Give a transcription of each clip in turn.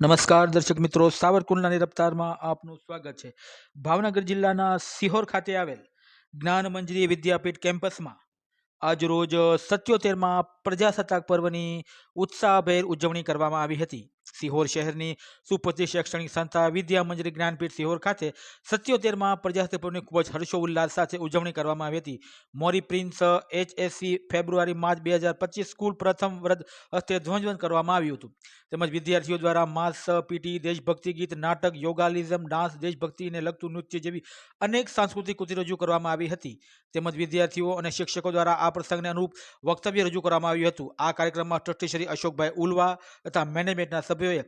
નમસ્કાર દર્શક મિત્રો, સાવરકુંડલાની રફતારમાં આપનું સ્વાગત છે. ભાવનગર જિલ્લાના સિહોર ખાતે આવેલ જ્ઞાન મંજરી વિદ્યાપીઠ કેમ્પસમાં આજરોજ સત્યોતેરમાં પ્રજાસત્તાક પર્વની ઉત્સાહભેર ઉજવણી કરવામાં આવી હતી. સિહોર શહેરની સુપ્રસિદ્ધ શૈક્ષણિક સંસ્થા વિદ્યા મંજરી જ્ઞાનપીઠ સિહોર ખાતે સત્યોતેરમાં પ્રજાસત્તાક પર્વની ખૂબ જ હર્ષોલ્લાસ સાથે ઉજવણી કરવામાં આવી હતી. Mori prince HSC February March બે હજાર પચીસ સ્કૂલ પ્રથમ વ્રત હસ્તે ધ્વજવંત કરવામાં આવ્યું હતું. તેમજ વિદ્યાર્થીઓ દ્વારા માસ, પીટી, દેશભક્તિ ગીત, નાટક, યોગાલિઝમ, ડાન્સ, દેશભક્તિને લગતું નૃત્ય જેવી અનેક સાંસ્કૃતિક કૃતિ રજૂ કરવામાં આવી હતી. તેમજ વિદ્યાર્થીઓ અને શિક્ષકો દ્વારા આ પ્રસંગને અનુરૂપ વક્તવ્ય રજૂ કરવામાં આવ્યું હતું. આ કાર્યક્રમમાં ટ્રસ્ટી શ્રી અશોકભાઈ ઉલવા તથા મેનેજમેન્ટના સભ્યોએ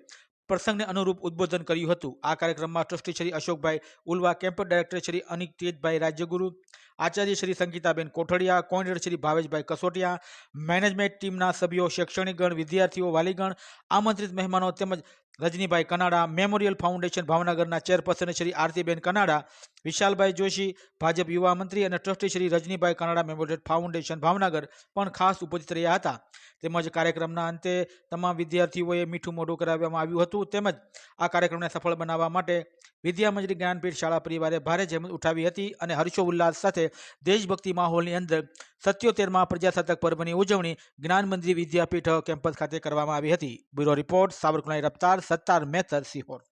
પ્રસંગને અનુરૂપ ઉદ્બોધન કર્યું હતું. આ કાર્યક્રમમાં trustee Shri Ashokbhai Ulva camp director Shri Anik Tejbhai Rajyaguru, Acharya Shri Sangitaben Kothadiya coordinator Shri Bhaveshbhai Kasotiya, management ટીમના સભ્યો શૈક્ષણિક ગણ, વિદ્યાર્થીઓ, વાલીગણ, આમંત્રિત મહેમાનો તેમજ રજનીભાઈ કનાડા, મેમોરિયલ ફાઉન્ડેશન ભાવનગરના ચેરપર્સન શ્રી આરતીબેન કનાડા, વિશાલભાઈ જોશી, ભાજપ યુવા મંત્રી અને trustee Shri Rajnibhai Kanada memorial foundation Bhavnagar પણ ખાસ ઉપસ્થિત રહ્યા હતા. તેમજ કાર્યક્રમના અંતે તમામ વિદ્યાર્થીઓએ મીઠું મોઢું કરાવવામાં આવ્યું હતું. તેમજ આ કાર્યક્રમને સફળ બનાવવા માટે વિદ્યામંજરી જ્ઞાનપીઠ શાળા પરિવારે ભારે જહેમત ઉઠાવી હતી અને હર્ષોલ્લાસ સાથે દેશભક્તિ માહોલની અંદર સત્યોતેરમાં પ્રજાસત્તાક પર્વની ઉજવણી જ્ઞાનમંદિર વિદ્યાપીઠ કેમ્પસ ખાતે કરવામાં આવી હતી. Bureau report Savarkundla Raftar Sattar Metar Sihor.